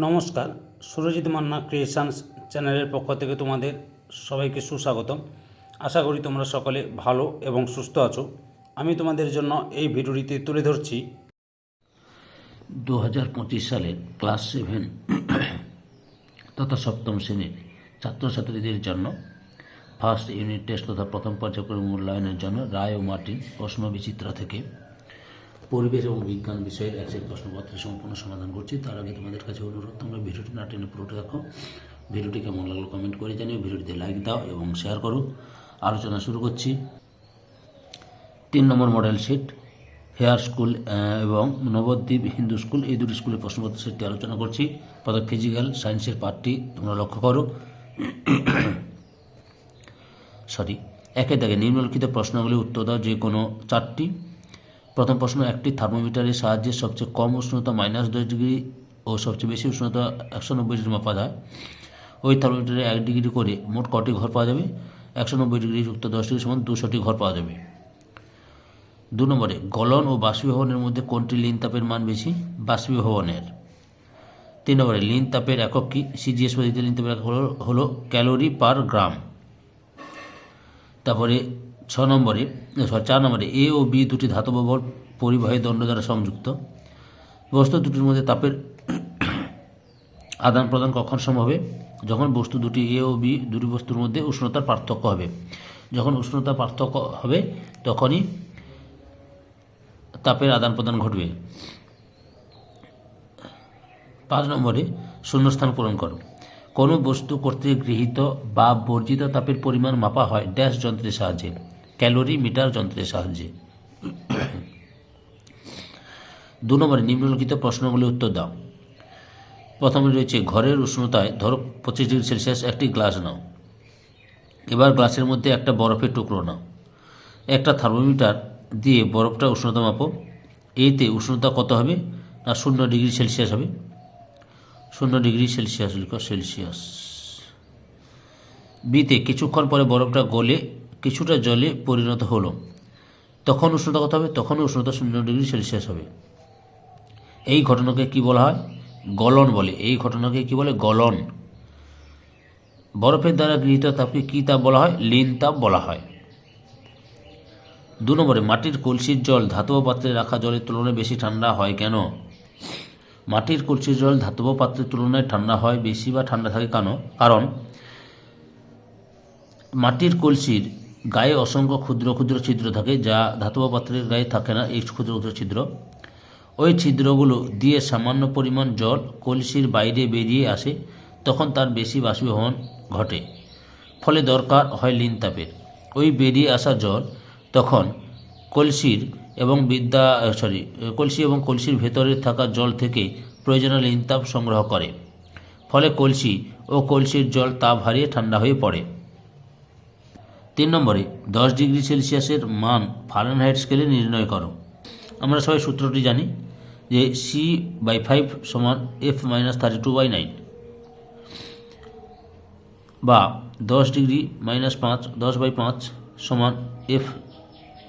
নমস্কার, সুরজিৎ মান্না ক্রিয়েশনস চ্যানেলের পক্ষ থেকে তোমাদের সবাইকে সুস্বাগতম। আশা করি তোমরা সকলে ভালো এবং সুস্থ আছো। আমি তোমাদের জন্য এই ভিডিওটিতে তুলে ধরছি। দু হাজার পঁচিশ সালের ক্লাস সেভেন তথা সপ্তম শ্রেণির ছাত্রছাত্রীদের জন্য ফার্স্ট ইউনিট টেস্ট তথা প্রথম পর্যায়ক্রম মূল্যায়নের জন্য রায় ও মার্টিন প্রশ্ন বিচিত্রা থেকে পরিবেশ এবং বিজ্ঞান বিষয়ের এক সেট প্রশ্নপত্রের সম্পূর্ণ সমাধান করছি। তার আগে তোমাদের কাছে অনুরোধ, তোমরা ভিডিওটি না টেনে পুরোটা দেখো। ভিডিওটি কেমন লাগল কমেন্ট করে জানিও, ভিডিওটিতে লাইক দাও এবং শেয়ার করো। আলোচনা শুরু করছি। তিন নম্বর মডেল সেট, হেয়ার স্কুল এবং নবদ্বীপ হিন্দু স্কুল। এই দুটি স্কুলের প্রশ্নপত্র সেটটি আলোচনা করছি। প্রথম ফিজিক্যাল সায়েন্সের পার্টটি তোমরা লক্ষ্য করো। সরি, একে দাগে নিম্নলিখিত প্রশ্নগুলি উত্তর দাও, যে কোনো চারটি। প্রথম প্রশ্ন, একটি থার্মোমিটারের সাহায্যে সবচেয়ে কম উষ্ণতা মাইনাস দশ ডিগ্রি ও সবচেয়ে বেশি উষ্ণতা একশো নব্বই ডিগ্রি মাপা যায়। ওই থার্মোমিটারে এক ডিগ্রি করে মোট কটি ঘর পাওয়া যাবে? একশো নব্বই ডিগ্রি যুক্ত দশ ডিগ্রি সমান দুশোটি ঘর পাওয়া যাবে। দু নম্বরে, গলন ও বাষ্পীভবনের মধ্যে কোনটি লিন তাপের মান বেশি? বাষ্পীভবনের। তিন নম্বরে, লিন তাপের একক কি? সিজিএস পদ্ধতিতে লিন তাপের একক হলো- হলো ক্যালোরি পার গ্রাম। তারপরে ছ নম্বরে চার নম্বরে, এ ও বি দুটি ধাতব বল পরিবাহী দণ্ড দ্বারা সংযুক্ত। বস্তু দুটির মধ্যে তাপের আদান প্রদান কখন সম্ভব হবে? যখন বস্তু দুটি এ ও বি দুটি বস্তুর মধ্যে উষ্ণতার পার্থক্য হবে। যখন উষ্ণতা পার্থক্য হবে, তখনই তাপের আদান প্রদান ঘটবে। পাঁচ নম্বরে, শূন্যস্থান পূরণ করো। কোনো বস্তু কর্তৃক গৃহীত বা বর্জিত তাপের পরিমাণ মাপা হয় ড্যাশ যন্ত্রের সাহায্যে। ক্যালোরি মিটার যন্ত্রের সাহায্যে। দু নম্বরে, নিম্নলিখিত প্রশ্নগুলি উত্তর দাও। প্রথমে রয়েছে, ঘরের উষ্ণতায় ধরো পঁচিশ ডিগ্রি সেলসিয়াস একটি গ্লাস নাও। এবার গ্লাসের মধ্যে একটা বরফের টুকরো নাও। একটা থার্মোমিটার দিয়ে বরফটা উষ্ণতা মাপো। এতে উষ্ণতা কত হবে? না, শূন্য ডিগ্রি সেলসিয়াস হবে। শূন্য ডিগ্রি সেলসিয়াস লিখো, সেলসিয়াস। বিতে কিছুক্ষণ পরে বরফটা গলে কিছুটা জলে পরিণত হলো। তখন উষ্ণতা কত হবে? তখন উষ্ণতা শূন্য ডিগ্রি সেলসিয়াস হবে। এই ঘটনাকে কি বলা হয়? গলন বলে। এই ঘটনাকে কি বলে? গলন। বরফের দ্বারা গৃহীত তাপকে কী তাপ বলা হয়? লিন তাপ বলা হয়। দু নম্বরে, মাটির কলসির জল ধাতব পাত্রে রাখা জলের তুলনায় বেশি ঠান্ডা হয় কেন? মাটির কলসির জল ধাতব পাত্রের তুলনায় ঠান্ডা হয় বেশি বা ঠান্ডা থাকে কেন? কারণ মাটির কলসির গায়ে অসংখ্য ক্ষুদ্র ক্ষুদ্র ছিদ্র থাকে, যা ধাতব পাত্রের গায়ে থাকে না। এই ক্ষুদ্র ক্ষুদ্র ছিদ্র। ওই ছিদ্রগুলো দিয়ে সামান্য পরিমাণ জল কলসির বাইরে বেরিয়ে আসে, তখন তার বেশি বাষ্পীভবন ঘটে। ফলে দরকার হয় লিন তাপের। ওই বেরিয়ে আসা জল তখন কলসির এবং বিদ্যা সরি কলসি এবং কলসির ভেতরে থাকা জল থেকে প্রয়োজনীয় লিন তাপ সংগ্রহ করে। ফলে কলসি ও কলসির জল তাপ হারিয়ে ঠান্ডা হয়ে পড়ে। তিন নম্বরে, দশ ডিগ্রি সেলসিয়াসের মান ফারেনহাইট স্কেলে নির্ণয় করো। আমরা সবাই সূত্রটি জানি যে সি বাই ফাইভ সমান F minus thirty two by nine বা দশ ডিগ্রি মাইনাস পাঁচ, দশ বাই পাঁচ সমান এফ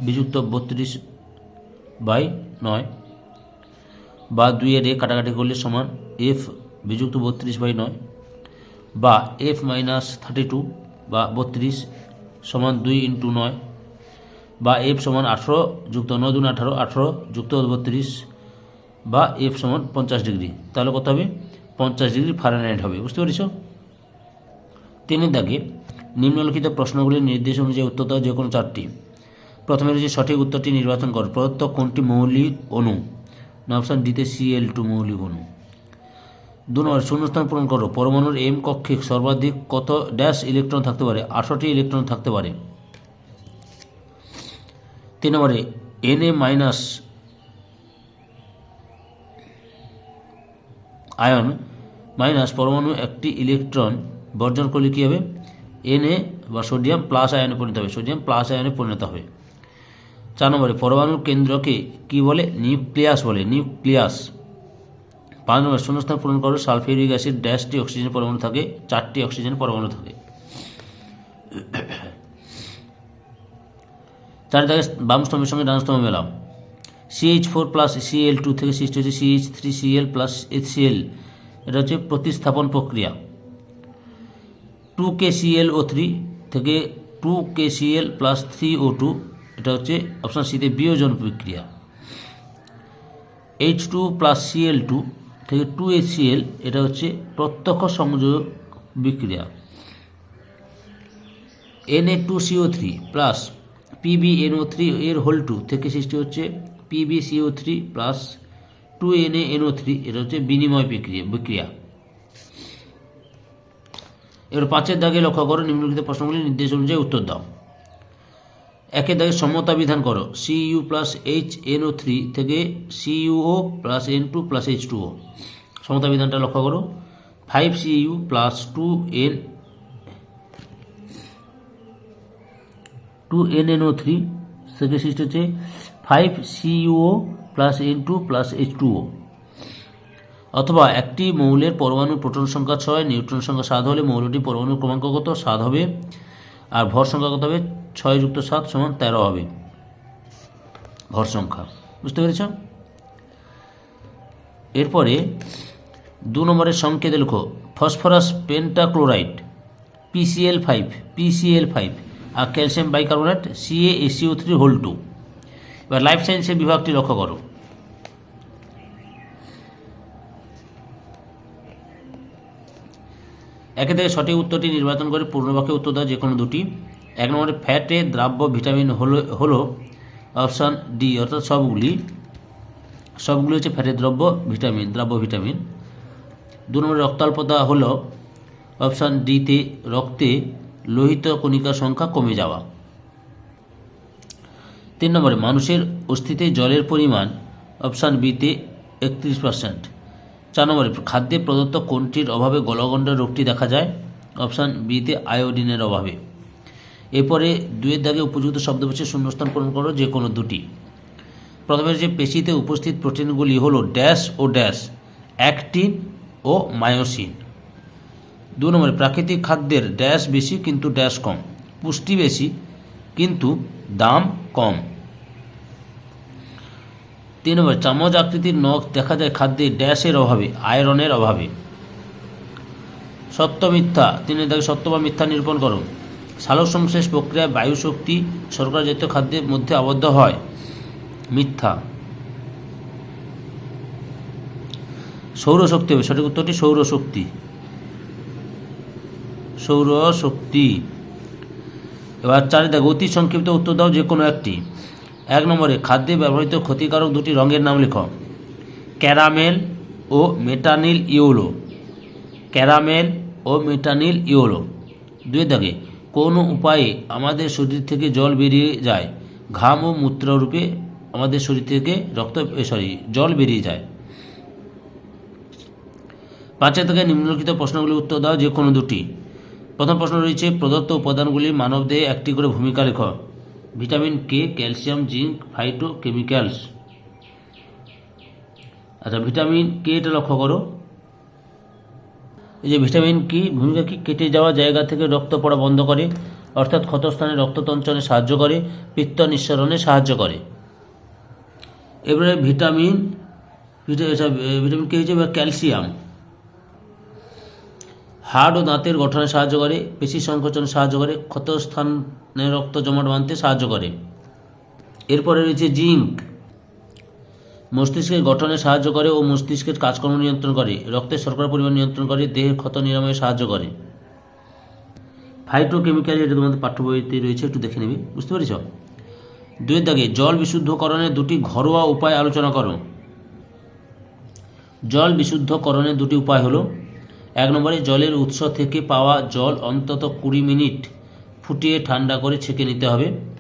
বিযুক্ত বত্রিশ বাই নয় বা দুইয়ের এ কাটাকাটি করলে সমান এফ বিযুক্ত বত্রিশ বাই নয় বা এফ মাইনাস থার্টি টু বা বত্রিশ সমান দুই ইন্টু নয় বা এফ সমান আঠেরো যুক্ত নয় দুন আঠারো, আঠেরো যুক্ত বত্রিশ বা এফ সমান পঞ্চাশ ডিগ্রি। তাহলে কত হবে? পঞ্চাশ ডিগ্রি ফারেনহাইট হবে। বুঝতে পেরেছ? তিনের দাগে নিম্নলিখিত প্রশ্নগুলির নির্দেশ অনুযায়ী উত্তর দাও যে কোনো চারটি। প্রথমে রয়েছে সঠিক উত্তরটি নির্বাচন করো। প্রদত্ত কোনটি মৌলিক অণু? না, অপশান ডিতে সিএল টু মৌলিক অণু। দু নম্বর শূন্যস্থান পূরণ করো। পরমাণুর এম কক্ষে সর্বাধিক কত ড্যাশ ইলেকট্রন থাকতে পারে? আঠারোটি ইলেকট্রন থাকতে পারে। তিন নম্বরে N A minus ion minus পরমাণু একটি ইলেকট্রন বর্জন করলে কী হবে? এন এ বা সোডিয়াম প্লাস আয়নে পরিণত হবে। সোডিয়াম প্লাস আয়নে পরিণত হবে। চার নম্বরে, পরমাণুর কেন্দ্রকে কি বলে? নিউক্লিয়াস বলে। নিউক্লিয়াস পাঁচ নম্বর শূন্যস্থান পূরণ করো, সালফিউরিক অ্যাসিড ড্যাশটি অক্সিজেন পরমাণু থাকে, চারটি অক্সিজেন পরমাণু থাকে। চার দাগে বাম সঙ্গে ডান স্তম্ভ মেলাম। CH four plus CL two থেকে সৃষ্টি হচ্ছে CH three CL plus H CL এটা হচ্ছে প্রতিস্থাপন প্রক্রিয়া। Two K CL O three থেকে two K CL plus three O two এটা হচ্ছে অপশান সিতে বিয়োজন প্রক্রিয়া। H two plus CL two থেকে টু এইচ সিএল এটা হচ্ছে প্রত্যক্ষ সংযোগ বিক্রিয়া। NA two CO three plus PBNO three এর হোল টু থেকে সৃষ্টি হচ্ছে PBCO three plus two NA NO three এটা হচ্ছে বিনিময় বিক্রিয়া বিক্রিয়া। এবার পাঁচের দাগে লক্ষ্য করো, নিম্নলিখিত প্রশ্নগুলি নির্দেশ অনুযায়ী উত্তর দাও। একের দাগে সমতা বিধান করো। C U plus H NO three থেকে C UO plus N two plus H two O সমতা বিধানটা লক্ষ্য করো। Five C U plus two N two N NO three থেকে সৃষ্টি হচ্ছে five CUO plus N two plus H two O অথবা একটি মৌলের পরমাণু প্রোটন সংখ্যা ছয়, নিউট্রন সংখ্যা সাত হলে মৌলটি পরমাণুর ক্রমাঙ্ক কত? সাত হবে। আর ভর সংখ্যা কত হবে? ছয় যুক্ত সাত সমান তেরো হবে ভর সংখ্যা। বুঝতে পেরেছ? এরপরে দু নম্বরের সংকেত লেখো, phosphorus pentachloride PCL five PCL five আর calcium bicarbonate CA ACO three whole two এবার লাইফ সায়েন্সের বিভাগটি লক্ষ্য করো। একে থেকে সঠিক উত্তরটি নির্বাচন করে পূর্ণবাক্যে উত্তর দেওয়া যে কোনো দুটি। এক নম্বরে ফ্যাটে দ্রাব্য, ভিটামিন হলো হলো অপশান ডি, অর্থাৎ সবগুলি সবগুলি হচ্ছে ফ্যাটের দ্রব্য, ভিটামিন, দ্রাব্য, ভিটামিন। দু নম্বরে রক্তাল্পতা হলো অপশান ডিতে রক্তে লোহিত কণিকার সংখ্যা কমে যাওয়া। তিন নম্বরে মানুষের অস্থিতে জলের পরিমাণ অপশান বিতে একত্রিশ পার্সেন্ট চার নম্বরে খাদ্যে প্রদত্ত কোনটির অভাবে গলগণ্ডের রোগটি দেখা যায়? অপশান বিতে আয়োডিনের অভাবে। এরপরে দুয়ের দাগে উপযুক্ত শব্দবচে শূন্যস্থান পূরণ করো যে কোনো দুটি। প্রথমে যে পেশিতে উপস্থিত প্রোটিনগুলি হলো ড্যাশ ও ড্যাশ, অ্যাক্টিন ও মায়োসিন। দু নম্বরে, প্রাকৃতিক খাদ্যের ড্যাশ বেশি কিন্তু ড্যাশ কম, পুষ্টি বেশি কিন্তু দাম কম। তিন নম্বরে, চামচ আকৃতির নখ দেখা যায় খাদ্যে ড্যাশের অভাবে, আয়রনের অভাবে। সত্য মিথ্যা, তিনের দাগে সত্য বা মিথ্যা নিরূপণ করো। সালোক সংশ্লেষ প্রক্রিয়ায় বায়ু শক্তি শর্করা জাতীয় খাদ্যের মধ্যে আবদ্ধ হয়। মিথ্যা। সৌরশক্তি হবে। সঠিক উত্তরটি সৌরশক্তি। সৌরশক্তি। এবার চারি দাগ অতি সংক্ষিপ্ত উত্তর দাও যে কোনো একটি। এক নম্বরে খাদ্যে ব্যবহৃত ক্ষতিকারক দুটি রঙের নাম লেখো। ক্যারামেল ও মেটানিল ইওলো ক্যারামেল ও মেটানিল ইওলো দুই দাগে কোন উপায়ে আমাদের শরীর থেকে জল বেরিয়ে যায়, ঘাম ও মূত্ররূপে আমাদের শরীর থেকে রক্ত সরি জল বেরিয়ে যায়। পাঁচের থেকে নিম্নলিখিত প্রশ্নগুলির উত্তর দাও যে কোনো দুটি। প্রথম প্রশ্ন রয়েছে, প্রদত্ত উপাদানগুলি মানবদেহে একটি করে ভূমিকা লেখ। Vitamin K calcium, zinc phytochemicals আচ্ছা ভিটামিন কে এটা লক্ষ্য করো। এই যে ভিটামিন কি ভূমিকা কি কেটে যাওয়া জায়গা থেকে রক্ত পড়া বন্ধ করে অর্থাৎ ক্ষতস্থানে রক্ততঞ্চনে সাহায্য করে পিত্ত নিঃসরণে সাহায্য করে। এবারে ভিটামিন ভিটা- আচ্ছা, ভিটামিন কে হচ্ছে ক্যালসিয়াম। হাড় ও দাঁতের গঠনে সাহায্য করে পেশি সংকোচনে সাহায্য করে ক্ষতস্থানে রক্ত জমাট বাঁধতে সাহায্য করে। এরপরে রয়েছে জিঙ্ক। মস্তিষ্কের গঠনে সাহায্য করে ও মস্তিষ্কের কাজকর্ম নিয়ন্ত্রণ করে। রক্তের শর্করা পরিমাণ নিয়ন্ত্রণ করে, দেহের ক্ষত নিরাময়ে সাহায্য করে। ফাইটোকেমিক্যাল এটা তোমাদের পাঠ্য বইতে রয়েছে, একটু দেখে নেবে। বুঝতে পেরেছ? দুয়ের দাগে, জল বিশুদ্ধকরণের দুটি ঘরোয়া উপায় আলোচনা করো। জল বিশুদ্ধকরণের দুটি উপায় হলো, এক নম্বরে জলের উৎস থেকে পাওয়া জল অন্তত কুড়ি মিনিট ফুটিয়ে ঠান্ডা করে ছেঁকে নিতে হবে।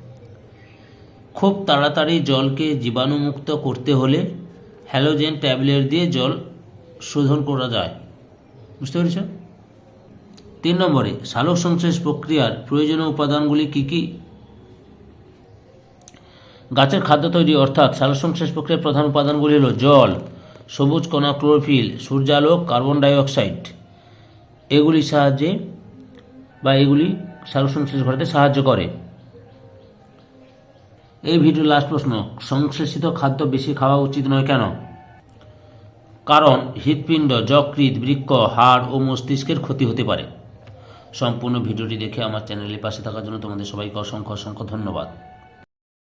খুব তাড়াতাড়ি জলকে জীবাণুমুক্ত করতে হলে হ্যালোজেন ট্যাবলেট দিয়ে জল শোধন করা যায়। বুঝতে পেরেছ? তিন নম্বরে, সালোক সংশ্লেষ প্রক্রিয়ার প্রয়োজনীয় উপাদানগুলি কী কী? গাছের খাদ্য তৈরি, অর্থাৎ সালোক সংশ্লেষ প্রক্রিয়ার প্রধান উপাদানগুলি হল জল, সবুজ কণা ক্লোরোফিল, সূর্যালোক, কার্বন ডাই অক্সাইড এগুলির সাহায্যে বা এগুলি সালোক সংশ্লেষ ঘটাতে সাহায্য করে। এই ভিডিও লাস্ট প্রশ্ন, সংশ্লেষিত খাদ্য বেশি খাওয়া উচিত নয় কেন? কারণ হৃৎপিণ্ড, যকৃৎ বৃক্ষ হাড় ও মস্তিষ্কের ক্ষতি হতে পারে। সম্পূর্ণ ভিডিওটি দেখে আমার চ্যানেলের পাশে থাকার জন্য তোমাদের সবাইকে অসংখ্য অসংখ্য ধন্যবাদ।